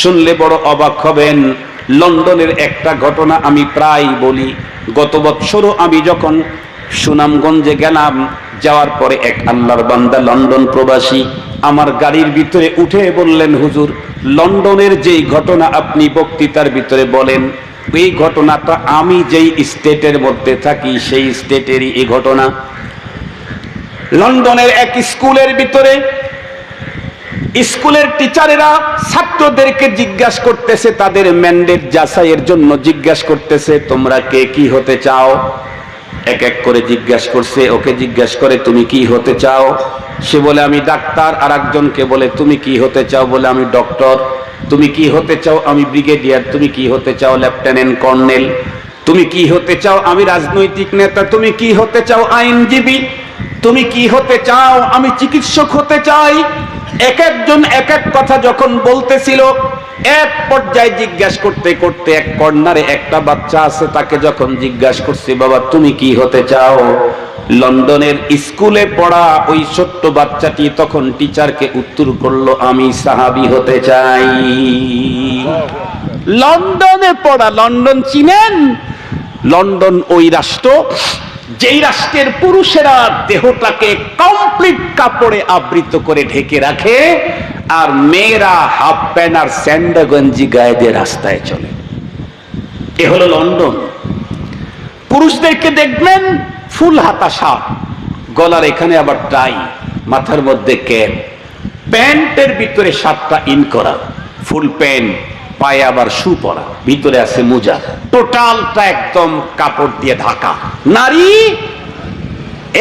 শুনলে বড় অবাক হবেন। লন্ডনের একটা ঘটনা আমি প্রায় বলি। গত বৎসরও আমি যখন সুনামগঞ্জে গেলাম, যাওয়ার পরে এক আল্লাহর বান্দা লন্ডন প্রবাসী আমার গাড়ির ভিতরে উঠে বললেন, হুজুর, লন্ডনের যেই ঘটনা আপনি বক্তৃতার ভিতরে বলেন, এই ঘটনাটা আমি যেই স্টেটের মধ্যে থাকি, সেই স্টেটেরই এই ঘটনা। লন্ডনের এক স্কুলের ভিতরে স্কুলের টিচারেরা ছাত্রদেরকে জিজ্ঞাসা করতেছে, তাদের ম্যান্ডেট যাচাইয়ের জন্য জিজ্ঞাসা করতেছে, তোমরা কে কি হতে চাও? এক এক করে জিজ্ঞাসা করছে, ওকে জিজ্ঞাসা করে তুমি কি হতে চাও? সে বলে, আমি ডাক্তার। আর একজনকে বলে, তুমি কি হতে চাও? বলে, আমি ডক্টর। তুমি কি হতে চাও? আমি ব্রিগেডিয়ার। তুমি কি হতে চাও? Lieutenant colonel. তুমি কি হতে চাও? আমি রাজনৈতিক নেতা। তুমি কি হতে চাও? আইনজীবী। তুমি কি হতে চাও? আমি চিকিৎসক হতে চাই। এক একজন এক এক কথা যখন বলতেছিল, এক পর্যায়ে জিজ্ঞাসা করতে করতে এক কর্নারে একটা বাচ্চা আছে, তাকে যখন জিজ্ঞাসা করছে, বাবা, তুমি কি হতে চাও? লন্ডনের স্কুলে পড়া ওই ছোট্ট বাচ্চাটি তখন টিচারকে উত্তর করল, আমি সাহাবি হতে চাই। লন্ডনে পড়া, লন্ডন চিনেন? লন্ডন ওই রাষ্ট্র। যেই রাষ্ট্রের পুরুষেরা দেহটাকে কমপ্লিট কাপড়ে আবৃত করে ঢেকে রাখে, আর মেয়েরা হাফ প্যান্ট আর স্যান্ডা গঞ্জি গায়ে দিয়ে রাস্তায় চলে। এ হলো লন্ডন। পুরুষদেরকে দেখবেন ফুল হাতা শার্ট গলার এখানে আবার টাই, মাথার মধ্যে ক্যাপ, প্যান্টের ভিতরে শার্টটা ইন করা, ফুল প্যান্ট। পায়ে আবার শু পরা, ভিতরে আছে মোজা। টোটালটা একদম কাপড় দিয়ে ঢাকা। নারী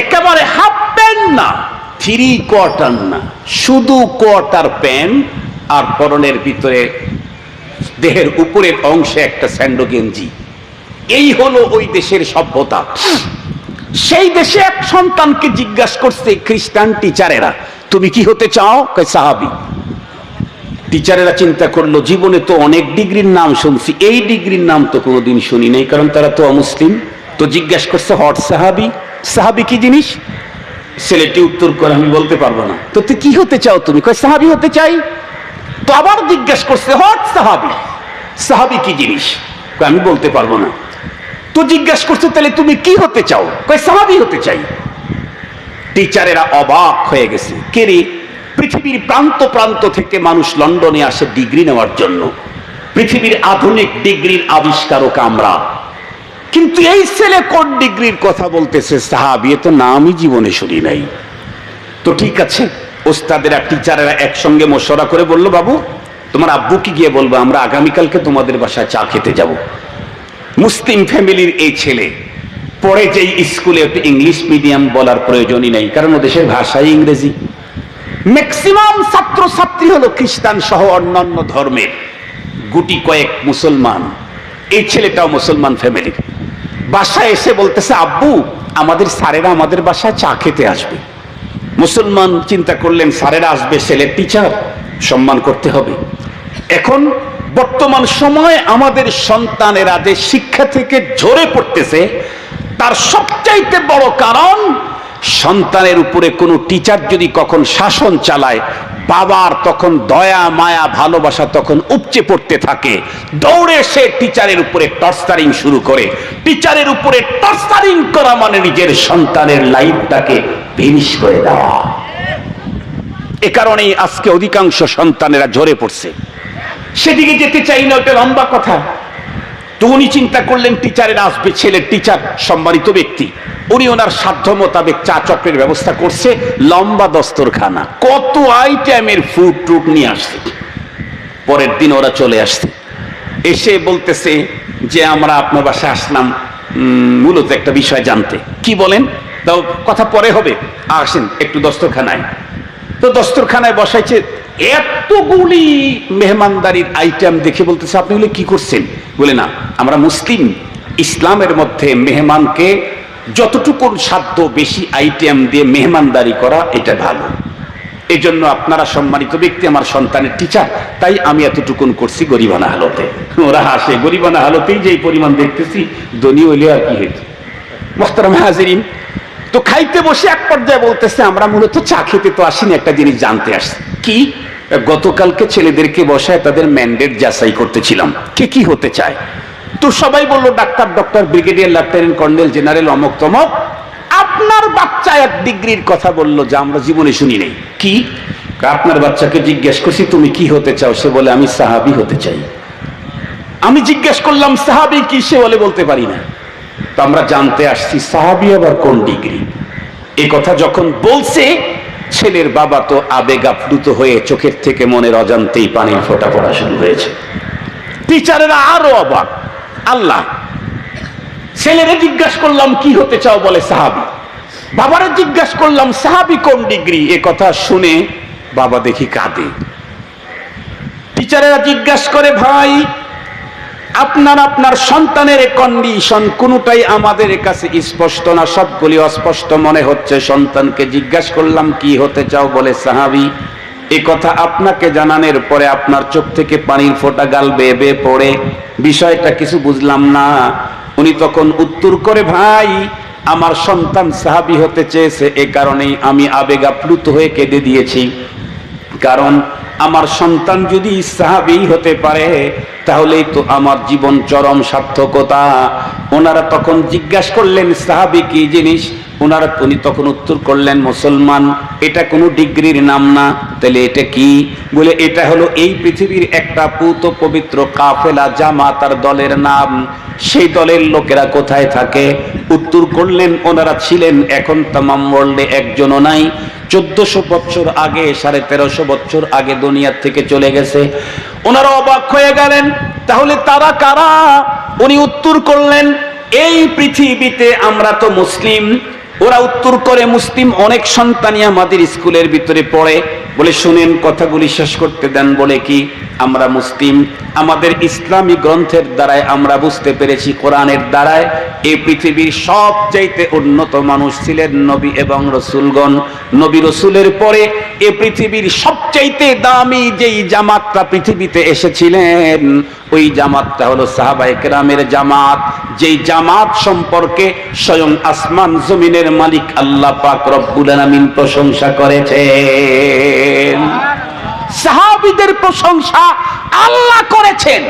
একেবারে হাফ প্যান্ট না, থ্রি কোয়ার্টার না। শুধু কোয়ার্টার প্যান্ট আর পরনের ভিতরে দেহের উপরের অংশে একটা স্যান্ডো গেঞ্জি এই হলো ওই দেশের সভ্যতা। সেই দেশে এক সন্তানকে জিজ্ঞাসা করছে, খ্রিস্টান টিচারেরা তুমি কি হতে চাও? সাহাবি। টিচারেরা চিন্তা করল, জীবনে তো অনেক ডিগ্রির নাম শুনছি, এই ডিগ্রির নাম তো কোনোদিন শুনি নাই। কারণ তারা তো অমুসলিম। তো জিজ্ঞাসা করছে, হট সাহাবি সাহাবি কি জিনিস? ছেলেটি উত্তর করে, আমি বলতে পারব না। তো তুই কি হতে চাও তুমি? কয়, সাহাবি হতে চাই। তো আবার জিজ্ঞাসা করছে, হট সাহাবি সাহাবি কি জিনিস? আমি বলতে পারব না। তো জিজ্ঞাসা করছে, তাহলে তুমি কি হতে চাও? কয়, সাহাবি হতে চাই। টিচারেরা অবাক হয়ে গেছে কেরে পৃথিবীর প্রান্ত প্রান্ত থেকে মানুষ লন্ডনে আসে ডিগ্রি নেওয়ার জন্য। পৃথিবীর আধুনিক ডিগ্রির আবিষ্কারক আমরা। কিন্তু এই ছেলে কোন ডিগ্রির কথা বলতেছে সাহাবি? তো নামই জীবনে শুনি নাই। তো ঠিক আছে, ওস্তাদেরা, টিচারেরা একসঙ্গে মশরা করে বলল, বাবু, তোমার আব্বুকে গিয়ে বলব, আমরা আগামীকালকে তোমাদের বাসায় চা খেতে যাব। মুসলিম ফ্যামিলির এই ছেলে, পরে যেই স্কুলে একটু ইংলিশ মিডিয়াম বলার প্রয়োজনই নেই, কারণ ও দেশের ভাষাই ইংরেজি। ম্যাক্সিমাম ছাত্র ছাত্রী হলো খ্রিস্টান সহ অন্যান্য ধর্মের গুটি কয়েক মুসলমান। এই ছেলেটাও মুসলমান ফ্যামিলির বাসায় এসে বলতেছে, আব্বু, আমাদের স্যারেরা আমাদের বাসায় চা খেতে আসবে। মুসলমান চিন্তা করলেন, স্যারেরা আসবে, ছেলের টিচার সম্মান করতে হবে। এখন বর্তমান সময়ে আমাদের সন্তানেরা যে শিক্ষা থেকে ঝরে পড়তেছে, তার সবচাইতে বড় কারণ সন্তানের উপরে কোনো টিচার যদি কখন শাসন চালায়, বাবার তখন দয়া, মায়া, ভালোবাসা তখন উপচে পড়তে থাকে। দৌড়ে সে টিচারের উপরে টর্চারিং শুরু করে। টিচারের উপরে টর্চারিং করা মানে নিজের সন্তানের লাইফটাকে ফিনিশ করে দেওয়া। এ কারণেই আজকে অধিকাংশ সন্তানেরা ঝরে পড়ছে। সেদিকে যেতে চাই না ওটা লম্বা কথা। তো উনি চিন্তা করলেন টিচারের আসবে, ছেলের টিচার সম্মানিত ব্যক্তি। উনি ওনার সাধ্য মোতাবেক চা চক্রের ব্যবস্থা করছে, লম্বা দস্তরখানা। কত আইটেমের ফুড টুড নিয়ে আসছে। পরের দিন ওরা চলে আসছে। এসে বলতেছে যে, আমরা আপনার বাসায় আসলাম। মূলত একটা বিষয় জানতে। কি বলেন? তাও কথা পরে হবে। আসেন, একটু দস্তরখানায়। তো দস্তরখানায় বসাইছে, এতগুলি মেহমানদারির আইটেম দেখে বলতেছে, আপনি বলে কি করছেন? বলে, না, আমরা মুসলিম। ইসলামের মধ্যে মেহমানকে যতটুকু সাধ্য বেশি আইটেম দিয়ে মেহমানদারি করা, এটা ভালো। এই জন্য আপনারা সম্মানিত ব্যক্তি, আমার সন্তানের টিচার তাই আমি এতটুকুন করছি গরিবানা হালতে। ওরা হাসে গরিবানা হালতেই যে পরিমাণ দেখতেছি, ধনী হইলে আর কি হইতো? মোহতারাম হাজিরিন, তো খাইতে বসে এক পর্যায়ে বলতেছে, আমরা মূলত চা খেতে তো আসিনি, একটা জিনিস জানতে আসছি। কি? গতকালকে ছেলেদেরকে বসায় তাদের ম্যান্ডেট যাচাই করতেছিলাম। কে কি হতে চায়? তো সবাই বলল, doctor, doctor, brigadier, lieutenant, colonel, general, অমক তমক। আপনার বাচ্চা এক ডিগ্রির কথা বলল যা আমরা জীবনে শুনি নেই। কি? আপনার বাচ্চাকে জিজ্ঞেস করছি, তুমি কি হতে চাও? সে বলে, আমি সাহাবি হতে চাই। আমি জিজ্ঞেস করলাম, সাহাবি কি? সে বলে, বলতে পারি না। তো আমরা জানতে আসছি, সাহাবি আবার কোন ডিগ্রি? এ কথা যখন বলছে, ছেলের বাবা তো আবেগ আপ্লুত হয়ে চোখের থেকে মনের অজান্তেই পানির ফোঁটা পড়া শুরু হয়েছে। টিচারেরা আরও অবাক। আল্লাহ। ছেলেরে জিজ্ঞাসা করলাম, কি হতে চাও? বলে, সাহাবি। বাবারে জিজ্ঞাসা করলাম, সাহাবি কোন ডিগ্রি? এ কথা শুনে বাবা দেখি কাঁদে। টিচারেরা জিজ্ঞাসা করে, ভাই, আপনার আপনার সন্তানের কন্ডিশন কোনটাই আমাদের কাছে স্পষ্ট না, সবগুলি অস্পষ্ট মনে হচ্ছে। সন্তানকে জিজ্ঞাসা করলাম, কি হতে চাও? বলে, সাহাবি এ কথা আপনাকে জানানোর পরে আপনার চোখ থেকে পানির ফোঁটা গাল বেয়ে বেয়ে পড়ে। বিষয়টা কিছু বুঝলাম না। উনি তখন উত্তর করে, ভাই, আমার সন্তান সাহাবি হতে চেয়েছে, এ কারণেই আমি আবেগ আপ্লুত হয়ে কেঁদে দিয়েছি। কারণ আমার সন্তান যদি সাহাবি হতে পারে তাহলেই তো আমার জীবন চরম সার্থকতা। ওনারা তখন জিজ্ঞাসা করলেন, সাহাবি, কি জিনিস? ওনারা উনি তখন উত্তর করলেন, মুসলমান, এটা কোনো ডিগ্রির নাম না। তাহলে এটা কি? বলে, এটা হলো এই পৃথিবীর একটা পুত পবিত্র কাফেলা জামা, তার দলের নাম। সেই দলের লোকেরা কোথায় থাকে? উত্তর করলেন, ওনারা ছিলেন এখন তামাম ওয়ার্ল্ডে একজনও নাই। চোদ্দশো বছর আগে, সাড়ে তেরোশো বছর আগে দুনিয়ার থেকে চলে গেছে। ওনারা অবাক হয়ে গেলেন। তাহলে তারা কারা? উনি উত্তর করলেন, এই পৃথিবীতে আমরা তো মুসলিম। ওরা উত্তর করে মুসলিম অনেক সন্তানই আমাদের স্কুলের ভিতরে পড়ে। বলে, শুনেন, কথাগুলি শেষ করতে দেন বলে কি? আমরা মুসলিম। আমাদের ইসলামী গ্রন্থের দ্বারায় আমরা বুঝতে পেরেছি, কোরআনের দ্বারায় এই পৃথিবীর সবচাইতে উন্নত মানুষ ছিলেন নবী এবং রসুলগণ। নবী রসুলের পরে এ পৃথিবীর সবচাইতে দামি যেই জামাতটা পৃথিবীতে এসেছিলেন, ওই জামাতটা হলো সাহাবাই কেরামের জামাত। যেই জামাত সম্পর্কে স্বয়ং আসমান জমিনের মালিক আল্লাহ পাক রব্বুল আলামিন প্রশংসা করেছেন। সাহাবিদের প্রশংসা আল্লাহ করেছেন।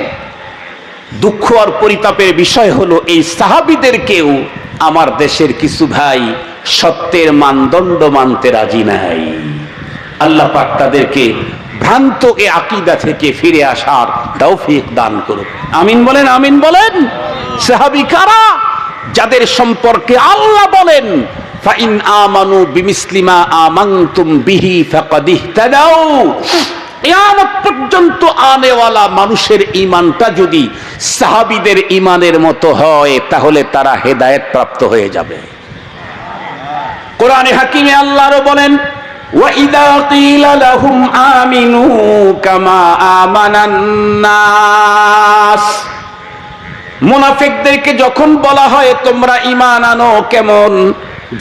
দুঃখ আর পরিতাপের বিষয় হলো, এই সাহাবিদেরকেও আমার দেশের কিছু ভাই সত্যের মানদণ্ড মানতে রাজি নাই। আল্লাহ পাক তাদেরকে ভ্রান্ত এ আকিদা থেকে ফিরে আসার তৌফিক দান করুক। আমিন বলেন আমিন বলেন। সাহাবি কারা? যাদের সম্পর্কে আল্লাহ বলেন ফাইন আমানু বিমিসলিমা আমানতুম বিহি ফাকাদ ইহতাদাউ কিয়ামত পর্যন্ত আনেওয়ালা মানুষের ইমানটা যদি সাহাবিদের ইমানের মতো হয় তাহলে তারা হেদায়েত প্রাপ্ত হয়ে যাবে কোরআনে হাকিমে আল্লাহরও বলেন وَإِذَا قِيلَ لَهُمْ آمِنُوا كَمَا آمَنَ النَّاسُ মুনাফিকদেরকে যখন বলা হয় তোমরা ইমান আনো কেমন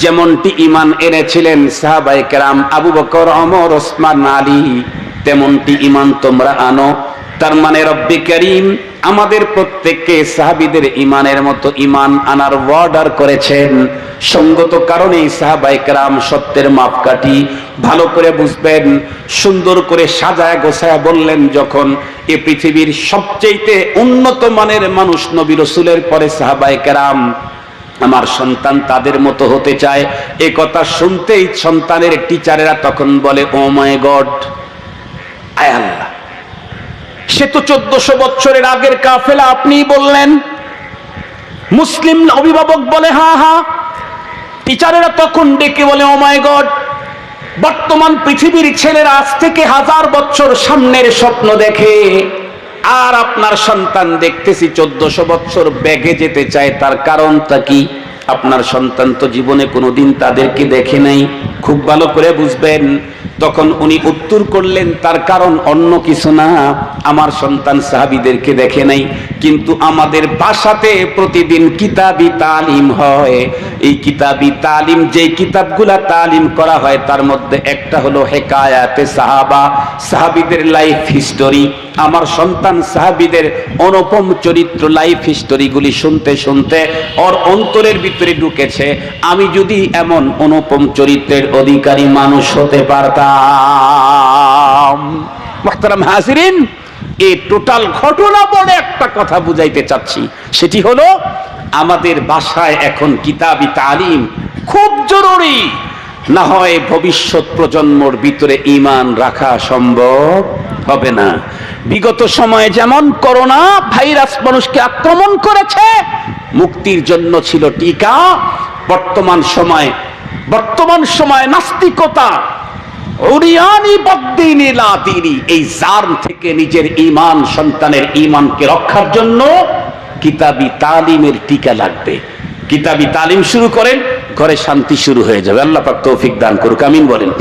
যেমনটি ইমান এনেছিলেন সাহাবাই কেরাম আবু বকর অমর ওসমান, আলী, তেমনটি ইমান তোমরা আনো। তার মানে রব্বি করিম আমাদের প্রত্যেককে সাহাবিদের ইমানের মতো ইমান আনার অর্ডার করেছেন। সঙ্গত কারণেই সাহাবাই কেরাম সত্যের মাপকাঠি ভালো করে বুঝবেন, সুন্দর করে সাজায় গোছায় বললেন যখন এ পৃথিবীর সবচেয়ে উন্নত মানের মানুষ নবী রসুলের পরে সাহাবাই কেরাম আমার সন্তান তাদের মতো হতে চায়। এ কথা শুনতেই সন্তানের টিচারেরা তখন বলে, ও মাই গড, আয় আল্লাহ। সে তো চোদ্দশো বছরের আগের কাফেলা আপনি বললেন। মুসলিম অভিভাবক বলে, হা হা। টিচারেরা তখন ডেকে বলে, ও মাই গড, বর্তমান পৃথিবীর ছেলেরা আজ থেকে হাজার বছর সামনের স্বপ্ন দেখে। আর আপনার সন্তান দেখতেছি চোদ্দশো বছর ব্যাগে যেতে চায় তার কারণটা কি? আপনার সন্তান তো জীবনে কোনোদিন তাদেরকে দেখে নাই। খুব ভালো করে বুঝবেন। তখন উনি উত্তর করলেন, তার কারণ অন্য কিছু না। আমার সন্তান সাহাবিদেরকে দেখে নাই। কিন্তু আমাদের বাসাতে প্রতিদিন কিতাবি তালিম হয়। এই কিতাবি তালিম যে কিতাবগুলা তালিম করা হয়, তার মধ্যে একটা হলো হেকায়াতে সাহাবা, সাহাবিদের লাইফ হিস্টোরি। আমার সন্তান সাহাবিদের অনুপম চরিত্র লাইফ হিস্টোরিগুলি শুনতে শুনতে, ওর অন্তরের ভিতরে ঢুকেছে, আমি যদি এমন অনুপম চরিত্রের অধিকারী মানুষ হতে পারতাম। হাজিরিন এই টোটাল ঘটনা বলে একটা কথা বুঝাইতে চাচ্ছি। সেটি হলো, আমাদের বাসায় এখন কিতাবি তালিম খুব জরুরি। না হয় ভবিষ্যৎ প্রজন্মর ভিতরে ইমান রাখা সম্ভব হবে না। বিগত সময়ে যেমন করোনা ভাইরাস মানুষকে আক্রমণ করেছে, মুক্তির জন্য ছিল টিকা। বর্তমান সময়ে বর্তমান সময়ে নাস্তিকতা এই জার্ম থেকে নিজের ইমান সন্তানের ইমানকে রক্ষার জন্য কিতাবি তালিমের টিকা লাগবে। কিতাবি তালিম শুরু করেন, ঘরে শান্তি শুরু হয়ে যাবে। আল্লাহ তৌফিক দান করুক, আমিন বলেন।